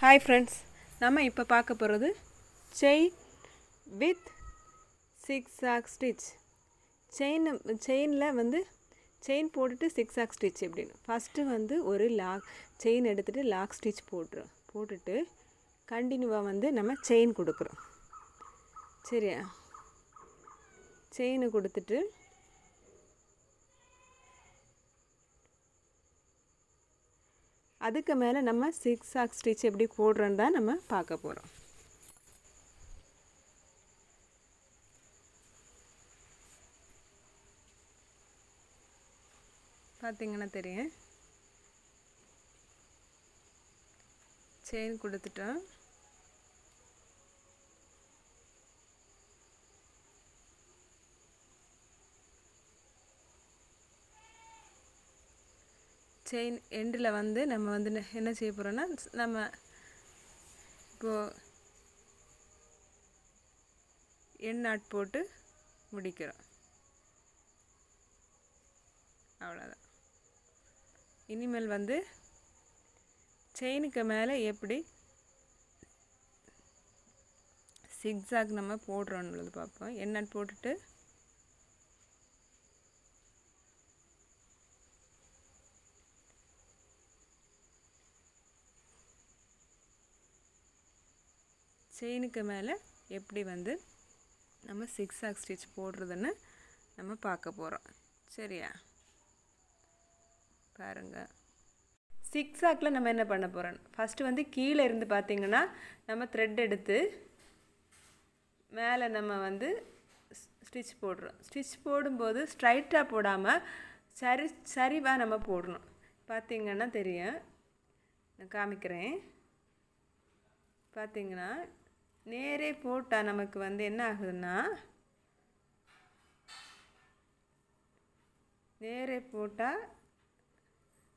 Hi friends நம்ம இப்போ பார்க்க போகிறது செயின் வித் சிக்ஸ் ஆக் ஸ்டிச் செயின் செயினில் வந்து செயின் போட்டுட்டு சிக்ஸ் ஆக் ஸ்டிச் எப்படின்னு. ஃபஸ்ட்டு வந்து ஒரு லாக் செயின் எடுத்துகிட்டு லாக் ஸ்டிச் போட்டுரும் போட்டுட்டு கண்டினியூவாக வந்து நம்ம செயின் கொடுக்குறோம். சரியா? செயினை கொடுத்துட்டு அதுக்கு மேலே நம்ம சிக்ஸ் ஆக் ஸ்டிச் எப்படி போடுறோன்னு தான் நம்ம பார்க்க போகிறோம் பார்த்தீங்கன்னா தெரியும். செயின் கொடுத்துட்டோம். செயின் எண்டில் வந்து நம்ம வந்து என்ன செய்ய போகிறோன்னா நம்ம இப்போது எண் நாட் போட்டு முடிக்கிறோம். அவ்வளோதான் இனிமேல் வந்து செயினுக்கு மேலே எப்படி சிக்ஸாக் நம்ம போடுறோன்னு உள்ளது பார்ப்போம் எண்ணட் போட்டுட்டு செயினுக்கு மேலே எப்படி வந்து நம்ம சிக்ஸ் ஆக் ஸ்டிச் போடுறதுன்னு நம்ம பார்க்க போகிறோம் சரியா? பாருங்கள் சிக்ஸ் ஆக்கில் நம்ம என்ன பண்ண போகிறோம் ஃபஸ்ட்டு வந்து கீழே இருந்து பார்த்திங்கன்னா நம்ம த்ரெட் எடுத்து மேலே நம்ம வந்து ஸ்டிச் போடுறோம். ஸ்டிச் போடும்போது ஸ்ட்ரைட்டாக போடாமல் சரி சரிவாக நம்ம போடணும். பார்த்திங்கன்னா தெரியும். நான் காமிக்கிறேன். பார்த்திங்கன்னா நேரே போட்டால் நமக்கு வந்து என்ன ஆகுதுன்னா நேரே போட்டால்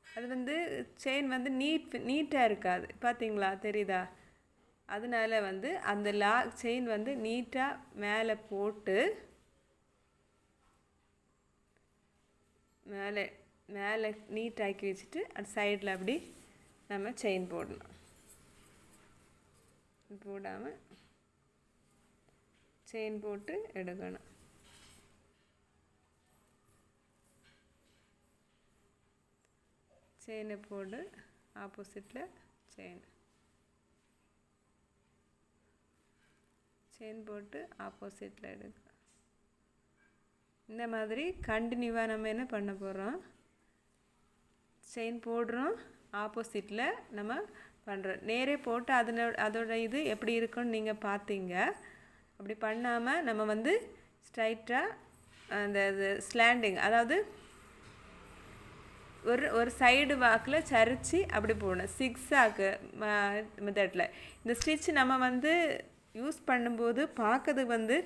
அது வந்து செயின் வந்து நீட் நீட்டாக இருக்காது. பார்த்தீங்களா தெரியுதா? அதனால வந்து அந்த லா செயின் வந்து நீட்டாக மேலே போட்டு மேலே மேலே நீட்டாக்கி வச்சுட்டு அது சைடில் அப்படி நம்ம செயின் போடணும். போடாமல் செயின் போட்டு எடுக்கணும். செயினை போட்டு ஆப்போசிட்டில் செயின். செயின் போட்டு ஆப்போசிட்டில் எடுக்க இந்த மாதிரி கண்டினியூவாக நம்ம என்ன பண்ண போகிறோம் செயின் போடுறோம் ஆப்போசிட்டில் நம்ம பண்ணுறோம் நேரே போட்டு அதனோட அதோட இது எப்படி இருக்குன்னு நீங்கள் பார்த்தீங்க. அப்படி பண்ணாமல் நம்ம வந்து ஸ்ட்ரைட்டாக அந்த இது ஸ்லாண்டிங் அதாவது ஒரு ஒரு சைடு வாக்கில் சரிச்சு அப்படி போடணும். சிக்ஸ் ஆக்கு மெத்தடில் இந்த ஸ்டிச் நம்ம வந்து யூஸ் பண்ணும்போது பார்க்கறதுக்கு வந்து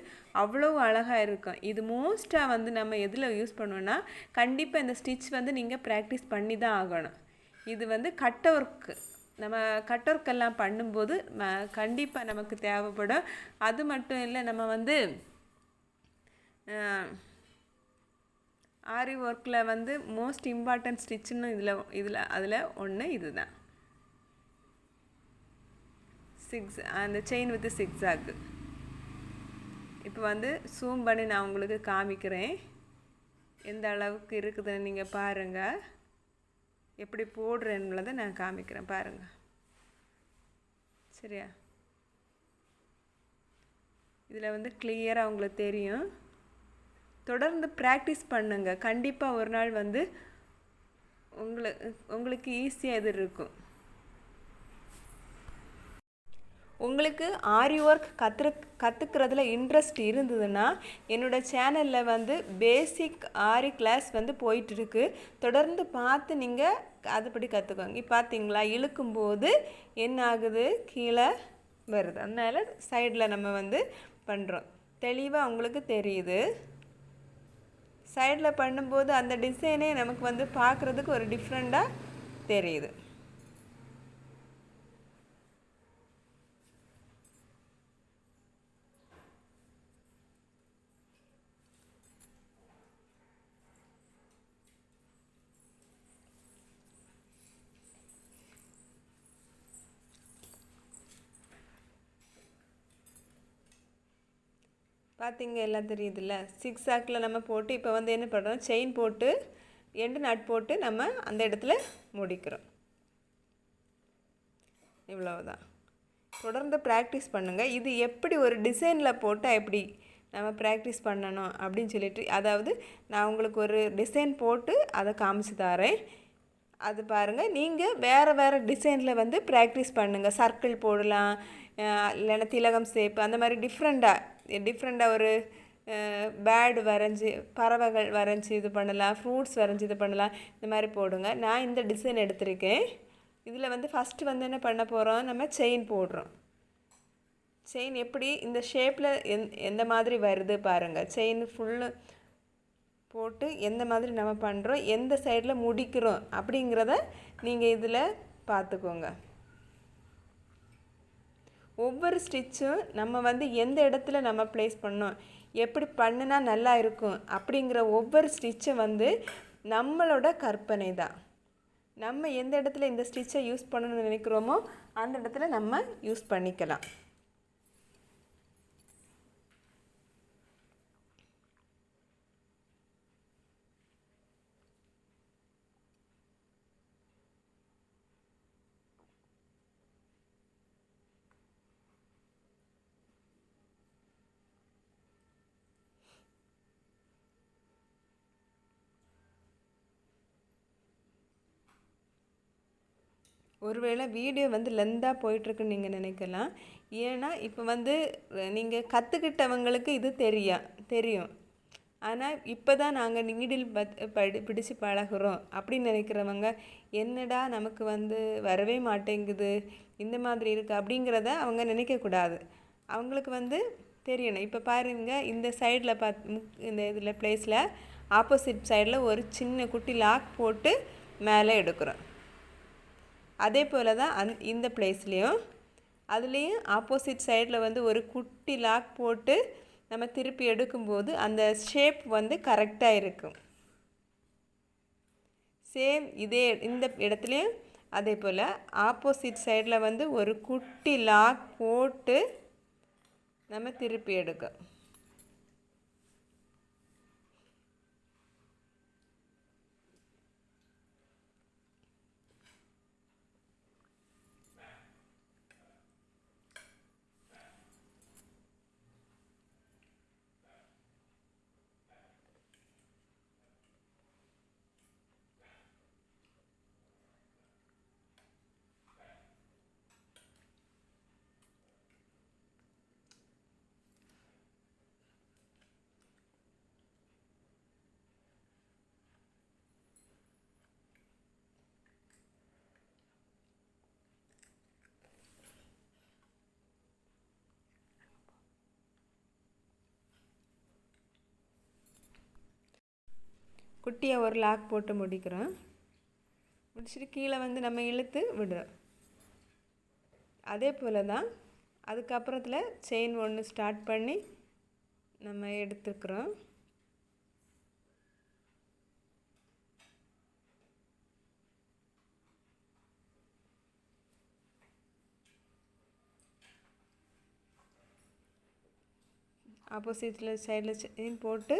அவ்வளோ அழகாக இருக்கும். இது மோஸ்ட்டாக வந்து நம்ம எதில் யூஸ் பண்ணுவோன்னா கண்டிப்பாக இந்த ஸ்டிச் வந்து நீங்கள் ப்ராக்டிஸ் பண்ணி தான் ஆகணும். இது வந்து கட் ஒர்க்கு நம்ம கட் ஒர்க் எல்லாம் பண்ணும்போது கண்டிப்பாக நமக்கு தேவைப்படும். அது மட்டும் இல்லை நம்ம வந்து ஆரி ஒர்க்கில் வந்து மோஸ்ட் இம்பார்ட்டன்ட் ஸ்டிச்சுன்னு இதில் இதில் அதில் ஒன்று இதுதான். சிக்ஸ் அந்த செயின் வித் சிக்ஸ் இப்போ வந்து ஜூம் பண்ணி நான் உங்களுக்கு காமிக்கிறேன். எந்த அளவுக்கு இருக்குதுன்னு நீங்கள் பாருங்கள் எப்படி போடுறேன்னுள்ளதை நான் காமிக்கிறேன் பாருங்கள் சரியா? இதில் வந்து கிளியராக உங்களுக்கு தெரியும். தொடர்ந்து ப்ராக்டிஸ் பண்ணுங்கள் கண்டிப்பாக ஒரு நாள் வந்து உங்களுக்கு உங்களுக்கு ஈஸியாக இது இருக்கும். உங்களுக்கு ஆரி ஒர்க் கற்று கற்றுக்கிறதுல இன்ட்ரெஸ்ட் இருந்ததுன்னா என்னோட சேனலில் வந்து பேசிக் ஆரி கிளாஸ் வந்து போயிட்டுருக்கு. தொடர்ந்து பார்த்து நீங்கள் அதுபடி கற்றுக்கோங்க இப்போ பார்த்தீங்களா இழுக்கும்போது என்ன ஆகுது? கீழே வருது. அதனால் சைடில் நம்ம வந்து பண்ணுறோம் தெளிவாக உங்களுக்கு தெரியுது. சைடில் பண்ணும்போது அந்த டிசைனே நமக்கு வந்து பார்க்குறதுக்கு ஒரு டிஃப்ரெண்ட்டாக தெரியுது. பார்த்தீங்க எல்லாம் தெரியுதுல்ல? சிக்ஸ் ஆக்கில் நம்ம போட்டு இப்போ வந்து என்ன பண்ணுறோம் செயின் போட்டு எண்டு நட் போட்டு நம்ம அந்த இடத்துல முடிக்கிறோம். இவ்வளவுதான். தொடர்ந்து ப்ராக்டிஸ் பண்ணுங்கள் இது எப்படி ஒரு டிசைனில் போட்டால் எப்படி நம்ம ப்ராக்டிஸ் பண்ணணும் அப்படின்னு சொல்லிட்டு அதாவது நான் உங்களுக்கு ஒரு டிசைன் போட்டு அதை காமிச்சு தரேன். அது பாருங்கள் நீங்கள் வேறு வேறு டிசைனில் வந்து ப்ராக்டிஸ் பண்ணுங்கள் சர்க்கிள் போடலாம் இல்லைன்னா திலகம் ஷேப் அந்த மாதிரி டிஃப்ரெண்ட்டாக டிஃப்ரெண்ட்டாக ஒரு பேர்டு வரைஞ்சி பறவைகள் வரைஞ்சி இது பண்ணலாம் ஃப்ரூட்ஸ் வரைஞ்சி இது பண்ணலாம் இந்த மாதிரி போடுங்க. நான் இந்த டிசைன் எடுத்திருக்கேன். இதில் வந்து ஃபஸ்ட்டு வந்து என்ன பண்ண போகிறோம் நம்ம செயின் போடுறோம். செயின் எப்படி? இந்த ஷேப்பில் எந் எந்த மாதிரி வருது பாருங்கள் செயின் ஃபுல்லு போட்டு எந்த மாதிரி நம்ம பண்ணுறோம் எந்த சைடில் முடிக்கிறோம்? அப்படிங்கிறத நீங்கள் இதில் பார்த்துக்கோங்க. ஒவ்வொரு ஸ்டிச்சும் நம்ம வந்து எந்த இடத்துல நம்ம ப்ளேஸ் பண்ணோம் எப்படி பண்ணுனா நல்லா இருக்கும் அப்படிங்கிற ஒவ்வொரு ஸ்டிச்சும் வந்து நம்மளோட கற்பனை தான். நம்ம எந்த இடத்துல இந்த ஸ்டிச்சை யூஸ் பண்ணணும்னு நினைக்கிறோமோ அந்த இடத்துல நம்ம யூஸ் பண்ணிக்கலாம். ஒருவேளை வீடியோ வந்து லெந்தாக போயிட்டுருக்குன்னு நீங்கள் நினைக்கலாம். ஏன்னா இப்போ வந்து நீங்கள் கற்றுக்கிட்டவங்களுக்கு இது தெரியா தெரியும். ஆனால் இப்போ தான் நாங்கள் நீடில் பத் படி பிடிச்சு பழகுறோம். அப்படின்னு நினைக்கிறவங்க என்னடா நமக்கு வந்து வரவே மாட்டேங்குது இந்த மாதிரி இருக்குது அப்படிங்கிறத அவங்க நினைக்கக்கூடாது. அவங்களுக்கு வந்து தெரியணும். இப்போ பாருங்க இந்த சைடில் பாத் இந்த இதில் ப்ளேஸில் ஆப்போசிட் சைடில் ஒரு சின்ன குட்டி லாக் போட்டு மேலே எடுக்கிறோம். அதே போல் தான் அந் இந்த பிளேஸ்லேயும் அதுலேயும் ஆப்போசிட் சைடில் வந்து ஒரு குட்டி லாக் போட்டு நம்ம திருப்பி எடுக்கும்போது அந்த ஷேப் வந்து கரெக்டாக இருக்கும். சேம் இதே இந்த இடத்துலையும் அதே போல் ஆப்போசிட் சைடில் வந்து ஒரு குட்டி லாக் போட்டு நம்ம திருப்பி எடுக்கும். குட்டியாக ஒரு லாக் போட்டு முடிக்கிறோம். முடிச்சுட்டு கீழே வந்து நம்ம இழுத்து விடுறோம். அதே போல் தான் அதுக்கப்புறத்தில் செயின் ஒன்று ஸ்டார்ட் பண்ணி நம்ம எடுத்துக்கிறோம். ஆப்போசிட்டில் சைடில் செயின் போட்டு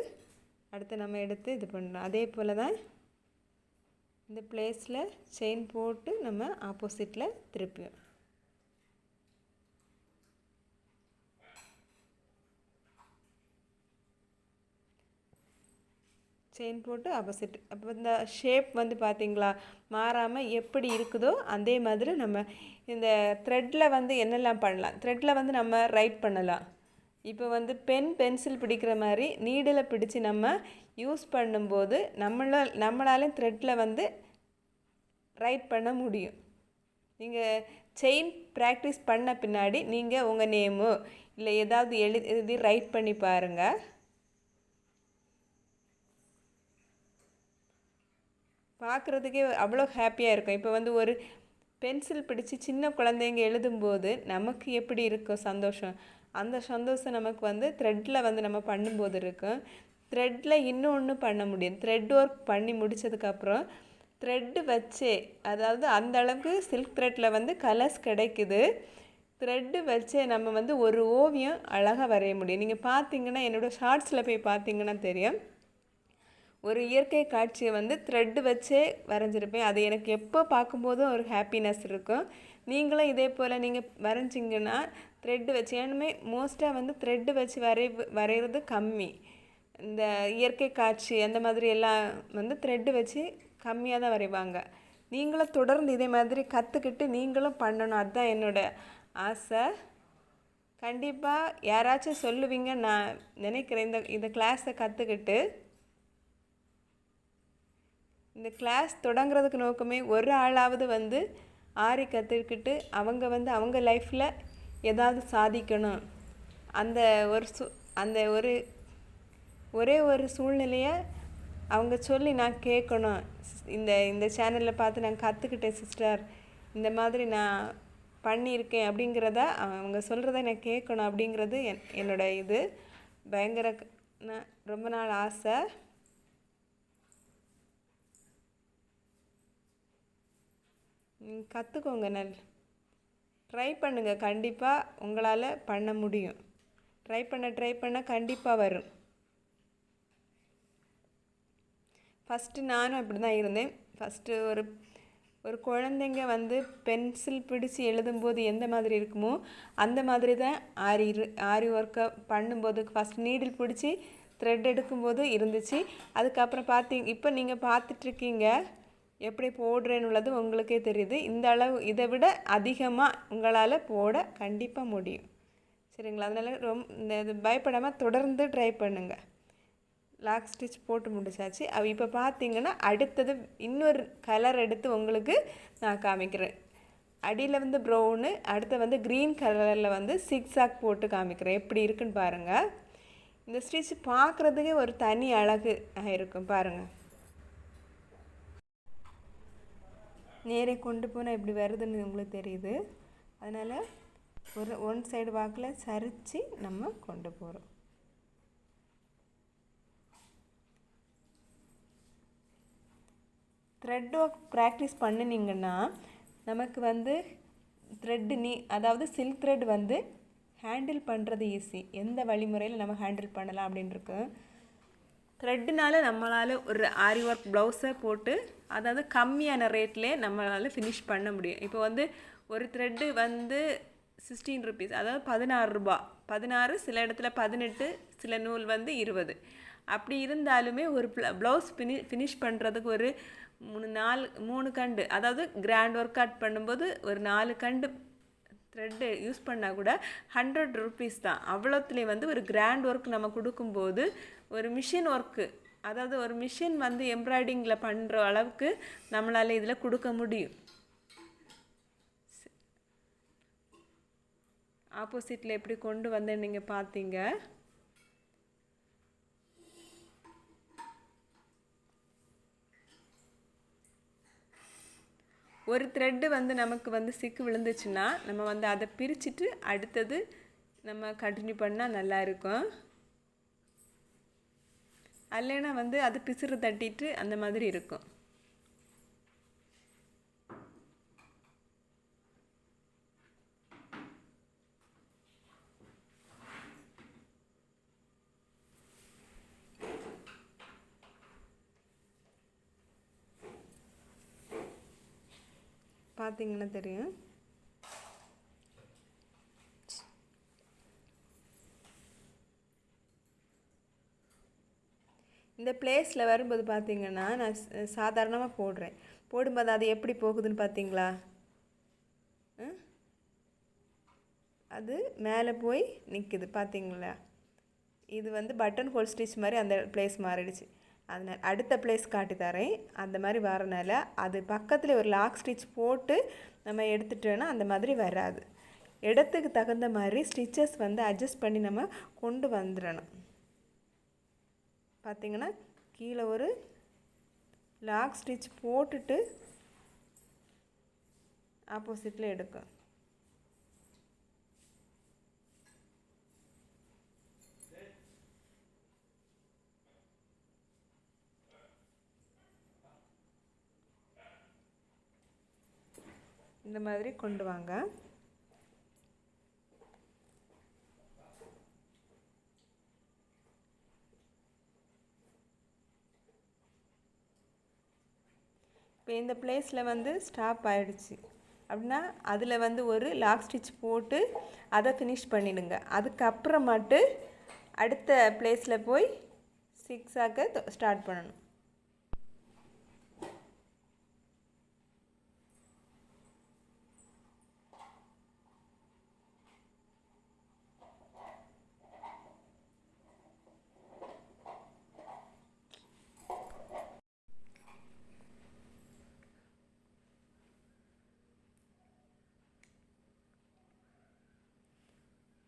அடுத்து நம்ம எடுத்து இது பண்ணணும். அதே போல் தான் இந்த பிளேஸில் செயின் போட்டு நம்ம ஆப்போசிட்டில் திருப்பியும். செயின் போட்டு ஆப்போசிட் அப்போ இந்த ஷேப் வந்து பார்த்திங்களா மாறாமல் எப்படி இருக்குதோ அதே மாதிரி நம்ம இந்த த்ரெட்டில் வந்து என்னெல்லாம் பண்ணலாம்? த்ரெட்டில் வந்து நம்ம ரைட் பண்ணலாம். இப்போ வந்து பென் பென்சில் பிடிக்கிற மாதிரி நீடில் பிடிச்சி நம்ம யூஸ் பண்ணும்போது நம்மளால் நம்மளாலையும் த்ரெட்டில் வந்து ரைட் பண்ண முடியும். நீங்கள் செயின் ப்ராக்டிஸ் பண்ண பின்னாடி நீங்கள் உங்கள் நேமோ இல்லை ஏதாவது எழுதி எழுதி ரைட் பண்ணி பாருங்கள் பார்க்குறதுக்கே அவ்வளோ ஹாப்பியாக இருக்கும். இப்போ வந்து ஒரு பென்சில் பிடிச்சி சின்ன குழந்தைங்க எழுதும்போது நமக்கு எப்படி இருக்கும் சந்தோஷம். அந்த சந்தோஷம் நமக்கு வந்து த்ரெட்டில் வந்து நம்ம பண்ணும்போது இருக்கும். த்ரெட்டில் இன்னொன்று பண்ண முடியும். த்ரெட் ஒர்க் பண்ணி முடித்ததுக்கப்புறம் த்ரெட்டு வச்சே அதாவது அந்த அளவுக்கு சில்க் த்ரெட்டில் வந்து கலர்ஸ் கிடைக்குது. த்ரெட்டு வச்சே நம்ம வந்து ஒரு ஓவியம் அழகாக வரைய முடியும். நீங்கள் பார்த்தீங்கன்னா என்னோடய ஷார்ட்ஸில் போய் பார்த்தீங்கன்னா தெரியும். ஒரு இயற்கை காட்சியை வந்து த்ரெட்டு வச்சே வரைஞ்சிருப்பேன். அது எனக்கு எப்போ பார்க்கும்போதும் ஒரு ஹாப்பினஸ் இருக்கும். நீங்களும் இதே போல் நீங்கள் வரைஞ்சிங்கன்னா த்ரெட்டு வச்சு ஏன்னுமே மோஸ்ட்டாக வந்து த்ரெட்டு வச்சு வரை வரைகிறது கம்மி. இந்த இயற்கை காட்சி அந்த மாதிரி எல்லாம் வந்து த்ரெட்டு வச்சு கம்மியாக தான் வரைவாங்க. நீங்களும் தொடர்ந்து இதே மாதிரி கற்றுக்கிட்டு நீங்களும் பண்ணணும். அதுதான் என்னோடய ஆசை. கண்டிப்பாக யாராச்சும் சொல்லுவீங்க நான் நினைக்கிறேன். இந்த இந்த கிளாஸை கற்றுக்கிட்டு இந்த கிளாஸ் தொடங்குறதுக்கு நோக்கமே ஒரு ஆளாவது வந்து ஆரி கற்றுக்கிட்டு அவங்க வந்து அவங்க லைஃப்பில் ஏதாவது சாதிக்கணும். அந்த ஒரு சு அந்த ஒரு ஒரே ஒரு சூழ்நிலையை அவங்க சொல்லி நான் கேட்கணும். இந்த இந்த சேனலில் பார்த்து நான் கற்றுக்கிட்டேன் சிஸ்டர் இந்த மாதிரி நான் பண்ணியிருக்கேன் அப்படிங்கிறத அவங்க சொல்கிறத நான் கேட்கணும் அப்படிங்கிறது என் என்னோடய இது. பயங்கர ரொம்ப நாள் ஆசை. கற்றுக்கோங்க நல். ட்ரை பண்ணுங்கள் கண்டிப்பாக உங்களால் பண்ண முடியும். ட்ரை பண்ண ட்ரை பண்ண கண்டிப்பாக வரும். ஃபஸ்ட்டு நானும் அப்படி தான் இருந்தேன். ஃபஸ்ட்டு ஒரு ஒரு குழந்தைங்க வந்து பென்சில் பிடிச்சி எழுதும்போது எந்த மாதிரி இருக்குமோ அந்த மாதிரி தான் ஆரி ஆரி ஒர்க்கை பண்ணும்போது ஃபஸ்ட் நீடில் பிடிச்சி த்ரெட் எடுக்கும்போது இருந்துச்சு. அதுக்கப்புறம் பார்த்தீங்க இப்போ நீங்கள் பார்த்துட்ருக்கீங்க எப்படி போடுறேன்னு உள்ளது உங்களுக்கே தெரியுது. இந்த அளவு இதை விட அதிகமாக உங்களால் போட கண்டிப்பாக முடியும். சரிங்களா? அதனால் ரொம்ப இந்த இது பயப்படாமல் தொடர்ந்து ட்ரை பண்ணுங்கள் லாக் ஸ்டிச் போட்டு முடிச்சாச்சு. அவ இப்போ பார்த்தீங்கன்னா அடுத்தது இன்னொரு கலர் எடுத்து உங்களுக்கு நான் காமிக்கிறேன். அடியில் வந்து ப்ரௌனு அடுத்து வந்து க்ரீன் கலரில் வந்து சிக்ஸாக் போட்டு காமிக்கிறேன். எப்படி இருக்குன்னு பாருங்கள் இந்த ஸ்டிச் பார்க்குறதுக்கே ஒரு தனி அழகு இருக்கும் பாருங்கள் நேரே கொண்டு போனால் இப்படி வருதுன்னு உங்களுக்கு தெரியுது. அதனால் ஒரு ஒன் சைடு வாக்கில் சரித்து நம்ம கொண்டு போகிறோம் த்ரெட் ஒர்க் ப்ராக்டிஸ் பண்ணினீங்கன்னா நமக்கு வந்து த்ரெட்டு நீ அதாவது சில்க் த்ரெட் வந்து ஹேண்டில் பண்ணுறது ஈஸி எந்த வழிமுறையில் நம்ம ஹேண்டில் பண்ணலாம் அப்படின்ருக்கு த்ரெட்டுனால நம்மளால் ஒரு ஆரி ஒர்க் ப்ளவுஸை போட்டு அதாவது கம்மியான ரேட்லேயே நம்மளால் ஃபினிஷ் பண்ண முடியும். இப்போ வந்து ஒரு த்ரெட்டு வந்து சிக்ஸ்டீன் ருபீஸ் அதாவது பதினாறு ரூபா. பதினாறு சில இடத்துல பதினெட்டு சில நூல் வந்து இருபது. அப்படி இருந்தாலுமே ஒரு ப்ளவுஸ் ஃபினி ஃபினிஷ் பண்ணுறதுக்கு ஒரு மூணு நாலு மூணு கண்டு அதாவது கிராண்ட் ஒர்க் அவுட் பண்ணும்போது ஒரு நாலு கண்டு த்ரெட்டு யூஸ் பண்ணால் கூட ஹண்ட்ரட் ருபீஸ் தான். அவ்வளோத்துலேயே வந்து ஒரு கிராண்ட் ஒர்க் நம்ம கொடுக்கும்போது ஒரு மிஷின் ஒர்க்கு அதாவது ஒரு மிஷின் வந்து எம்ப்ராய்டிங்கில் பண்ணுற அளவுக்கு நம்மளால் இதில் கொடுக்க முடியும். ஆப்போசிட்டில் எப்படி கொண்டு வந்து நீங்கள் பார்த்தீங்க ஒரு த்ரெட்டு வந்து நமக்கு வந்து சிக்கு விழுந்துச்சுன்னா நம்ம வந்து அதை பிரிச்சுட்டு அடுத்தது நம்ம கண்டினியூ பண்ணால் நல்லாயிருக்கும் அல்லைன்னா வந்து அது பிசுறு தட்டிட்டு அந்த மாதிரி இருக்கும். பார்த்தீங்கன்னா தெரியும். இந்த பிளேஸில் வரும்போது பார்த்தீங்கன்னா நான் சாதாரணமாக போடுறேன். போடும்போது அது எப்படி போகுதுன்னு பார்த்தீங்களா அது மேலே போய் நிற்குது பார்த்தீங்களா இது வந்து பட்டன் ஹோல் ஸ்டிச் மாதிரி அந்த பிளேஸ் மாறிடுச்சு. அதனால் அடுத்த பிளேஸ் காட்டி தரேன். அந்த மாதிரி வரனால அது பக்கத்தில் ஒரு லாக் ஸ்டிச் போட்டு நம்ம எடுத்துட்டோன்னா அந்த மாதிரி வராது. இடத்துக்கு தகுந்த மாதிரி ஸ்டிச்சஸ் வந்து அட்ஜஸ்ட் பண்ணி நம்ம கொண்டு வந்துடணும். பார்த்திங்கன்னா கீழே ஒரு லாக் ஸ்டிச் போட்டுட்டு ஆப்போசிட்டில் எடுக்கும் இந்த மாதிரி கொண்டு வாங்க. இப்போ இந்த பிளேஸில் வந்து ஸ்டாப் ஆகிடுச்சு அப்படின்னா அதில் வந்து ஒரு லாக் ஸ்டிச் போட்டு அதை ஃபினிஷ் பண்ணிடுங்க. அதுக்கப்புறமாட்டு அடுத்த பிளேஸில் போய் சிக்ஸாக்க ஸ்டார்ட் பண்ணணும்.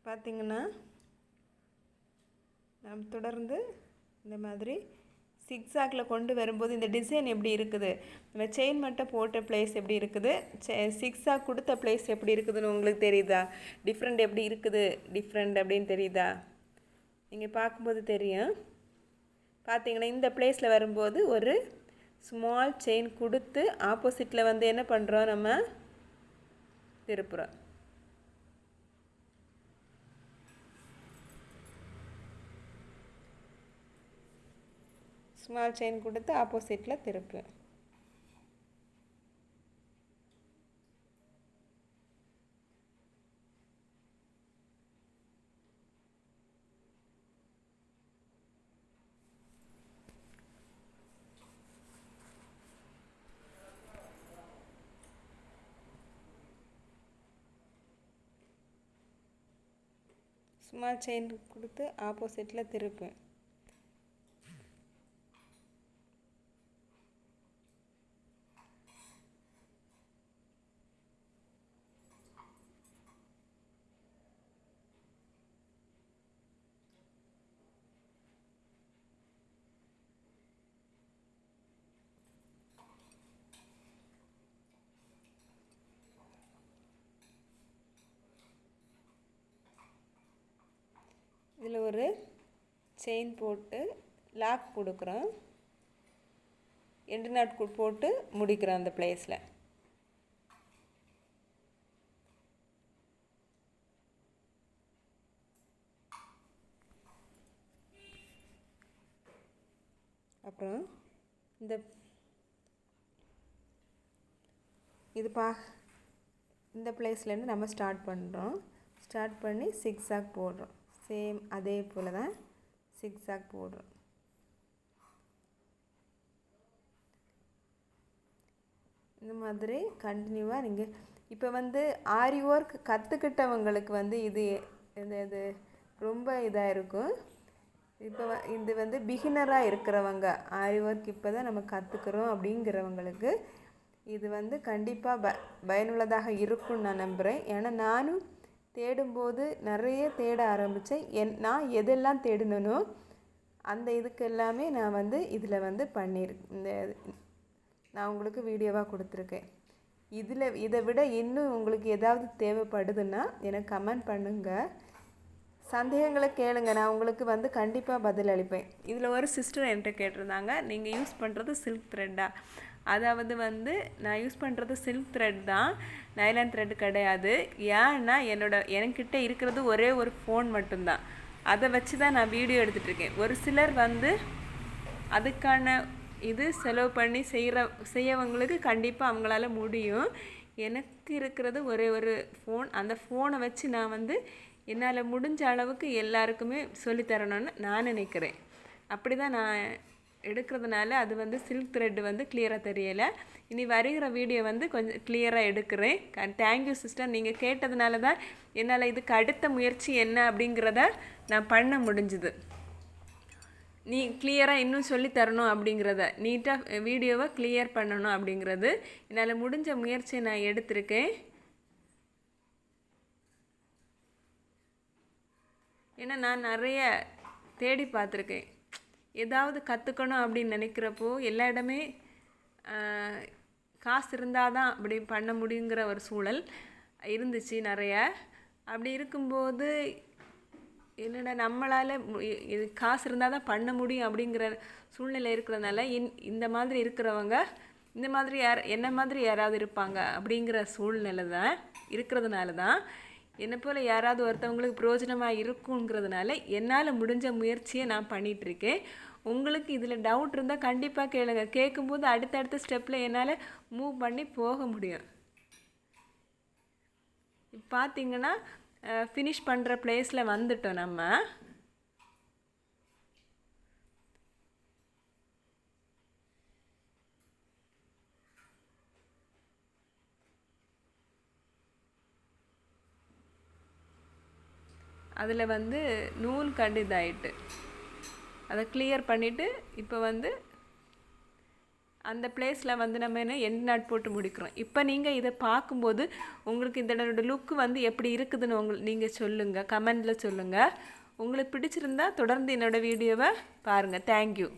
பார்த்திங்கன்னா நாம் தொடர்ந்து இந்த மாதிரி சிக்ஸாக்கில் கொண்டு வரும்போது இந்த டிசைன் எப்படி இருக்குது? நம்ம செயின் மட்டும் போட்ட பிளேஸ் எப்படி இருக்குது? சிக்ஸாக கொடுத்த பிளேஸ் எப்படி இருக்குதுன்னு உங்களுக்கு தெரியுதா? டிஃப்ரெண்ட் எப்படி இருக்குது? டிஃப்ரெண்ட் அப்படின்னு தெரியுதா? நீங்கள் பார்க்கும்போது தெரியும். பார்த்தீங்கன்னா இந்த பிளேஸில் வரும்போது ஒரு ஸ்மால் செயின் கொடுத்து ஆப்போசிட்டில் வந்து என்ன பண்ணுறோம் நம்ம? திருப்புறோம். ஸ்மால் செயின் கொடுத்து ஆப்போசிட்டில் திருப்பு. ஸ்மால் செயின் கொடுத்து ஆப்போசிட்டில் திருப்பு. இதில் ஒரு செயின் போட்டு லாக் கொடுக்குறோம். எண்டு நாட் போட்டு முடிக்கிறோம் அந்த பிளேஸில் அப்புறம் இந்த இது பா இந்த பிளேஸ்லேருந்து நம்ம ஸ்டார்ட் பண்ணுறோம் ஸ்டார்ட் பண்ணி சிக்ஸாக் போடுறோம். சேம் அதே போல் தான் சிக்ஸாக் போடுறோம். இந்த மாதிரி கண்டினியூவாக நீங்கள் இப்போ வந்து ஆரி ஒர்க் கற்றுக்கிட்டவங்களுக்கு வந்து இது இந்த இது ரொம்ப இதாக இருக்கும். இப்போ இது வந்து பிகினராக இருக்கிறவங்க ஆரி ஒர்க் இப்போ தான் நம்ம கற்றுக்குறோம் அப்படிங்கிறவங்களுக்கு இது வந்து கண்டிப்பாக ப பயனுள்ளதாக இருக்கும்னு நான் நம்புகிறேன் ஏன்னா நானும் தேடும்போது நிறைய தேட ஆரம்பித்தேன் என் நான் எதெல்லாம் தேடினனோ அந்த இதுக்கு எல்லாமே நான் வந்து இதில் வந்து பண்ணிரு இந்த நான் உங்களுக்கு வீடியோவாக கொடுத்துருக்கேன். இதில் இதை விட இன்னும் உங்களுக்கு ஏதாவது தேவைப்படுதுன்னா எனக்கு கமெண்ட் பண்ணுங்கள் சந்தேகங்களை கேளுங்க. நான் உங்களுக்கு வந்து கண்டிப்பாக பதில் அளிப்பேன். இதில் ஒரு சிஸ்டர் என்கிட்ட கேட்டிருந்தாங்க நீங்கள் யூஸ் பண்ணுறது சில்க் த்ரெட்டா அதாவது வந்து நான் யூஸ் பண்ணுறது சில்க் த்ரெட் தான். நைலான் த்ரெட் கிடையாது. ஏன்னா என்னோட என்கிட்ட இருக்கிறது ஒரே ஒரு ஃபோன் மட்டும்தான். அதை வச்சு தான் நான் வீடியோ எடுத்துகிட்ருக்கேன் ஒரு சிலர் வந்து அதுக்கான இது செலவு பண்ணி செய்கிற செய்யவங்களுக்கு கண்டிப்பாக அவங்களால முடியும். எனக்கு இருக்கிறது ஒரே ஒரு ஃபோன் அந்த ஃபோனை வச்சு நான் வந்து என்னால் முடிஞ்ச அளவுக்கு எல்லாருக்குமே சொல்லித்தரணும்னு நான் நினைக்கிறேன். அப்படி தான் நான் எடுக்கிறதுனால அது வந்து சில்க் த்ரெட் வந்து கிளியராக தெரியலை. இனி வருகிற வீடியோ வந்து கொஞ்சம் கிளியராக எடுக்கிறேன். தேங்க்யூ சிஸ்டர் நீங்கள் கேட்டதுனால தான் என்னால் இதுக்கு அடுத்த முயற்சி என்ன அப்படிங்கிறத நான் பண்ண முடிஞ்சுது. நீ கிளியராக இன்னும் சொல்லி தரணும் அப்படிங்கிறத நீட்டாக வீடியோவை கிளியர் பண்ணணும் அப்படிங்கிறது என்னால் முடிஞ்ச முயற்சியை நான் எடுத்திருக்கேன். ஏன்னா நான் நிறைய தேடி பார்த்துருக்கேன். ஏதாவது கற்றுக்கணும் அப்படின்னு நினைக்கிறப்போ எல்லா இடமே காசு இருந்தால் தான் அப்படி பண்ண முடியுங்கிற ஒரு சூழல் இருந்துச்சு நிறைய. அப்படி இருக்கும்போது என்னடா நம்மளால் இது காசு இருந்தால் தான் பண்ண முடியும் அப்படிங்கிற சூழ்நிலை இருக்கிறதுனால இன் இந்த மாதிரி இருக்கிறவங்க இந்த மாதிரி யார் என்ன மாதிரி யாராவது இருப்பாங்க அப்படிங்கிற சூழ்நிலை தான் இருக்கிறதுனால தான் என்னை போல் யாராவது ஒருத்தவங்களுக்கு பிரயோஜனமாக இருக்குங்கிறதுனால என்னால் முடிஞ்ச முயற்சியை நான் பண்ணிகிட்ருக்கேன் உங்களுக்கு இதில் டவுட் இருந்தால் கண்டிப்பாக கேளுங்க. கேட்கும்போது அடுத்தடுத்த ஸ்டெப்பில் என்னால் மூவ் பண்ணி போக முடியும். பார்த்தீங்கன்னா ஃபினிஷ் பண்ணுற பிளேஸில் வந்துட்டோம் நம்ம. அதில் வந்து நூல் கண்டு இதாயிட்டு அதை கிளியர் பண்ணிவிட்டு இப்போ வந்து அந்த பிளேஸில் வந்து நம்ம என்ன எண்ட் நாட் போட்டு முடிக்கிறோம். இப்போ நீங்கள் இதை பார்க்கும்போது உங்களுக்கு இதனோட லுக்கு வந்து எப்படி இருக்குதுன்னு உங்கள் நீங்கள் சொல்லுங்கள் கமெண்டில் சொல்லுங்கள் உங்களுக்கு பிடிச்சிருந்தா தொடர்ந்து என்னோடய வீடியோவை பாருங்கள் தேங்க்யூ